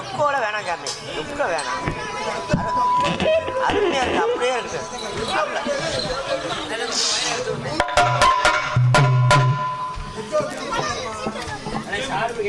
எப்போல வேணாம் காமி. எப்ப வேணாம். அருமையா இருக்கு அப்படியே இருக்கு. சார்பு